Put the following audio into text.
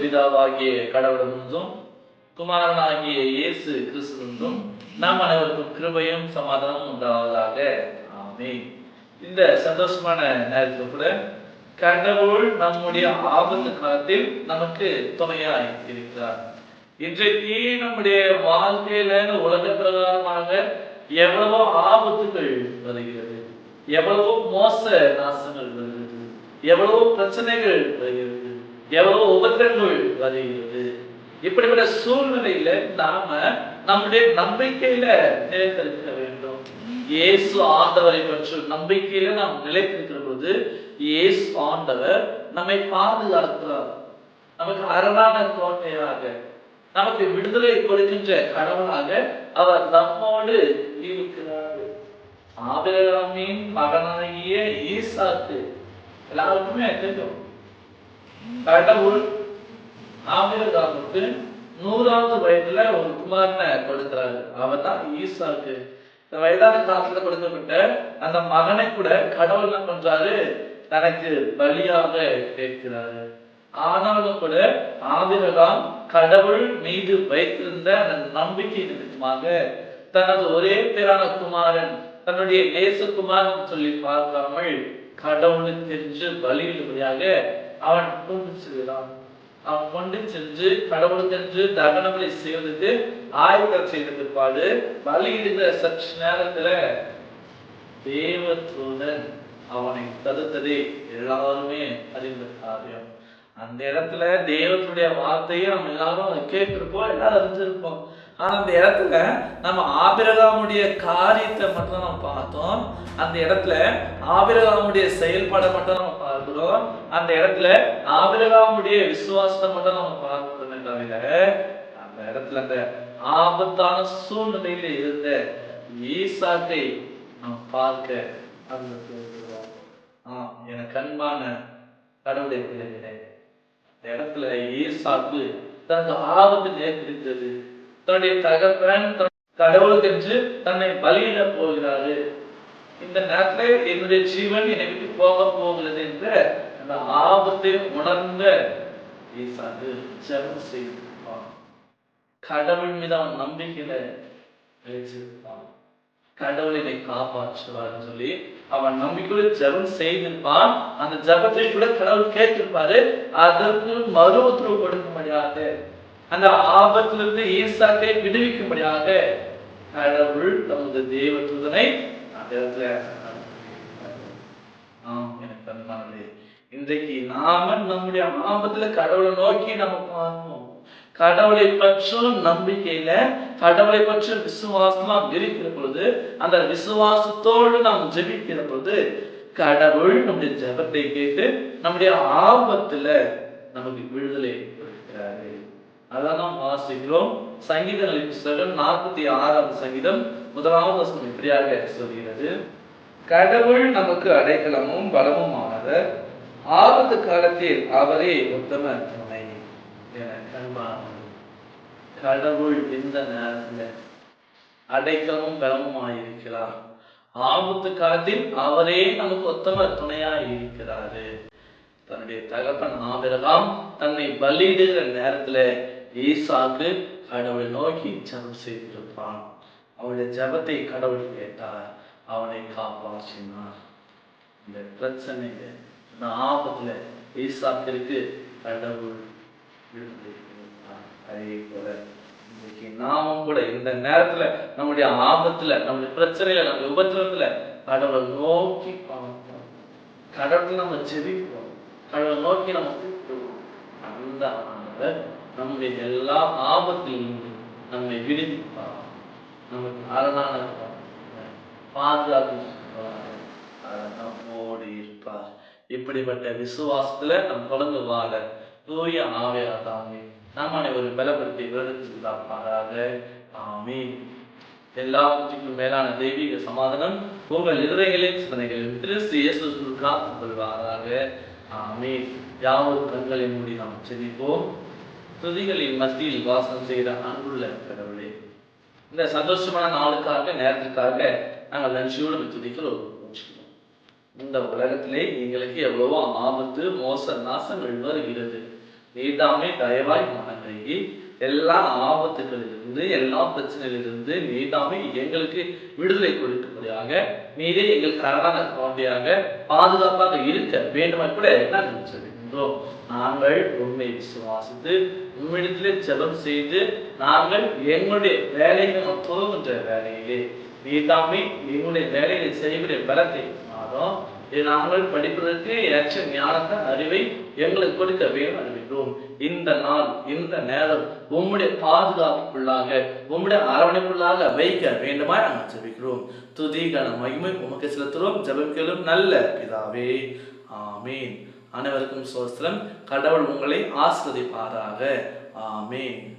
பிதாவாகிய கடவுளும் குமாரனாகிய இயேசு கிறிஸ்துவும் நாம் அனைவருக்கும் கிருபையும் சமாதானம் உண்டாவதாக. ஆமே இந்த சந்தோஷமான நேரத்தில் கூட கடவுள் நம்முடைய ஆபத்து காலத்தில் நமக்கு துணையாய் இருக்கிறார். இன்றைக்கு நம்முடைய வாழ்க்கையில உலக பிரகாரமாக எவ்வளவோ ஆபத்துகள் வருகிறது. எவ்வளவோ மோச நாசங்கள் வருகிறது. எவ்வளவோ பிரச்சனைகள் வருகிறது. எவ்வளவு உபத்திரங்கள் வருகிறது. இப்படிப்பட்ட சூழ்நிலையில நாம நம்முடைய நம்பிக்கையில நிலைத்திருக்க வேண்டும். இயேசு ஆண்டவரை பற்றி நம்பிக்கையில நாம் நிலைத்திருக்கிற பொழுது இயேசு ஆண்டவர் நம்மை பாதுகாக்கிறார். நமக்கு அரணான கோட்டையாக நமக்கு விடுதலை கொடுக்கின்ற கடவுளாக அவர் நம்மோடு இருக்கிறார். ஆபிரகாமின் மகனாகிய ஈசாக்கு எல்லாருக்குமே தெரியும். கடவுள் ஆபிரகாமுக்கு நூறாவது வயதுல ஒரு குமாரனை கொடுக்கிறாரு அவர் தான் ஈசாக்கு. இந்த வயதான காலத்துல கொடுக்கப்பட்ட அந்த மகனை கூட கடவுள் என்ன பண்றாரு? தனக்கு பலியாக கேட்கிறாரு. ஆனாலும் கூட ஆபிரகாம் கடவுள் மீது வைத்திருந்த அந்த நம்பிக்கை நிமித்தமாக தனது ஒரே பேரான குமாரன் தன்னுடைய நேசகுமாரன் சொல்லி பார்க்காமல் கடவுளுக்கு தெரிஞ்சு பலியிடும்படியாக அவன் கொண்டு செல்கிறான். அவன் கொண்டு சென்று கடவுளுக்கு என்று தகனங்களை செய்வதற்கு ஆயுதம் செய்த பிற்பாடு பலியிடுகிற சற்று நேரத்துல தேவதூதன் அவனை தடுத்ததே எல்லாருமே அறிந்த காரியம். அந்த இடத்துல தேவனுடைய வார்த்தையை நம்ம எல்லாரும் கேட்டிருப்போம் எல்லாரும் அறிஞ்சிருப்போம் ஆனால் அந்த இடத்துல நம்ம ஆபிரகாமுடைய காரியத்தை மட்டும் நம்ம பார்த்தோம். அந்த இடத்துல ஆபிரகாமுடைய செயல்பாடை மட்டும் நம்ம பார்க்கிறோம். அந்த இடத்துல ஆபிரகாமுடைய விசுவாசத்தை மட்டும் நம்ம பார்க்கிறோமே தவிர அந்த இடத்துல அந்த ஆபத்தான சூழ்நிலையில இருந்த ஈசாக்கை நாம் பார்க்க அந்த ஆ எனக்கு அன்பான கடவுளை பிள்ளைகளே இந்த இடத்துல ஈசாக்கு தனக்கு ஆபத்து நேர்த்திருக்கிறது தன்னுடைய தகப்பன் தன் தெரிஞ்சு தன்னை பலியிட போகிறாரு. இந்த நேரத்துல என்னுடைய ஜீவன் என்னை விட்டு போக போகிறது என்ற அந்த ஆபத்தை உணர்ந்த ஈசாக்கு ஜெபம் செய்திருப்பான் கடவுள் மீது அவன் நம்பிக்கையில வச்சிருப்பான் கடவுள் என்னை காப்பாற்றுவார்னு சொல்லி அவன் நம்பிக்கையோட ஜெபம் செய்திருப்பான். அந்த ஜெபத்தை கூட கடவுள் கேட்டிருப்பாரு. அதற்கு மறு உத்தரவு கொடுக்கும்படியாக அந்த ஆபத்திலிருந்து ஈசாக்கை விடுவிக்கும்படியாக கடவுள் தமது தேவதூதனை அந்த இடத்துல ஆம் எனக்கு அன்பானது இன்றைக்கு நாம நம்முடைய ஆபத்துல கடவுளை நோக்கி நம்ம பார்ப்போம் கடவுளை பற்றும் நம்பிக்கையில கடவுளை பற்றும் விசுவாசமா இருக்கிற பொழுது அந்த விசுவாசத்தோடு நாம் ஜெபிக்கிற பொழுது கடவுள் நம்முடைய ஜெபத்தை கேட்டு நம்முடைய ஆபத்துல நமக்கு விடுதலை கொடுக்கிறாரு. அதான் நாம் வாசிக்கிறோம். சங்கீதங்களின் புஸ்தகம் நாற்பத்தி ஆறாவது சங்கீதம். முதலாவது வசனம் இப்படியாக சொல்கிறது. கடவுள் நமக்கு அடைக்கலமும் பலமுமானவர். ஆபத்து காலத்தில் அவரே உத்தம துணை. கடவுள் இந்த நேரத்தில் அடைக்கலமும் பலமுமாயிருக்கிறார்? ஆபத்து காலத்தில் அவரே நமக்கு உத்தம துணையா இருக்கிறாரு. தன்னுடைய தகப்பன் ஆபிரகாம் தன்னை பலியிடுகிற நேரத்துல ஈசாக்கு கடவுளை நோக்கி ஜபம் செய்திருப்பான் அவனுடைய ஜெபத்தை கடவுள் கேட்டார். அவனை காப்பாற்றினார். இந்த பிரச்சனையில இந்த ஆபத்துல ஈசாக்கிற்கு கடவுள் அதே போல இன்னைக்கு நாமும் கூட இந்த நேரத்துல நம்முடைய ஆபத்துல நம்முடைய பிரச்சனையில நம்முடைய உபத்திரத்துல கடவுளை நோக்கி பார்ப்போம். கடவுள் நம்ம ஜெபிப்போம். கடவுளை நோக்கி நம்ம கூப்பிடுவோம். அந்த ஆனவர் நம்முடைய எல்லா ஆபத்திலிருந்து நம்மை விடுவிப்பார். நமக்கு அரணான பாதுகாப்பு நம்மோடு இருப்பார். இப்படிப்பட்ட விசுவாசத்துல நம் தொடர்ந்து வாழ தூய ஆவையா தாங்க நாம் அனைவரும் பலப்படுத்தி விருதுக்காக ஆமே எல்லாவற்றுக்கும் மேலான தெய்வீக சமாதானம் உங்கள் இருதயங்களின் சிந்தனைகளில் கிறிஸ்து இயேசு காத்துக் கொள்வாராக. ஆமே யாவரும் கண்களை மூடி நாம் செவிப்போம் துதிகளின் மத்தியில் வாசம் செய்கிற அன்புள்ள கடவுளே இந்த சந்தோஷமான நாளுக்காக நேரத்துக்காக நாங்கள் நன்றியோடு துதிக்கிறோம் இந்த உலகத்திலே எங்களுக்கு எவ்வளவோ ஆபத்து மோச நாசங்கள் வருகிறது. நீதாமே தயவாய் மனங்கி எல்லா ஆபத்துகளிலிருந்து எல்லா பிரச்சனையிலிருந்து நீதாமே எங்களுக்கு விடுதலை கொடுக்கும்படியாக நீரே எங்கள் கரடான குழந்தையாக பாதுகாப்பாக இருக்க வேண்டுமா கூட நாங்கள் சொல்கின்றோம் நாங்கள் உண்மை விசுவாசித்து உம்மிடத்திலே ஜெபம் செய்து நாங்கள் எங்களுடைய வேலைகள் போகின்ற வேலையிலே. நீதாமே எங்களுடைய வேலைகளை செய்கிற பலத்தை மாறும் நாங்கள் படிப்பதற்கு ஏற்ற ஞானத்தை அறிவை எங்களுக்கு கொடுக்க வேண்டும் அறிவிக்கிறோம் இந்த நாள் இந்த நேரம் உம்முடைய பாதுகாப்புக்குள்ளாக உம்முடைய அரவணைப்புள்ளாக வைக்க வேண்டுமா நாங்கள் ஜபிக்கிறோம். துதி கன மகிமை உமக்கு செலுத்துகிறோம். ஜெபிக்கலும் நல்ல பிதாவே. ஆமீன். அனைவருக்கும் சோஸ்திரம். கடவுள் உங்களை ஆஸ்வதிப்பாராக ஆமே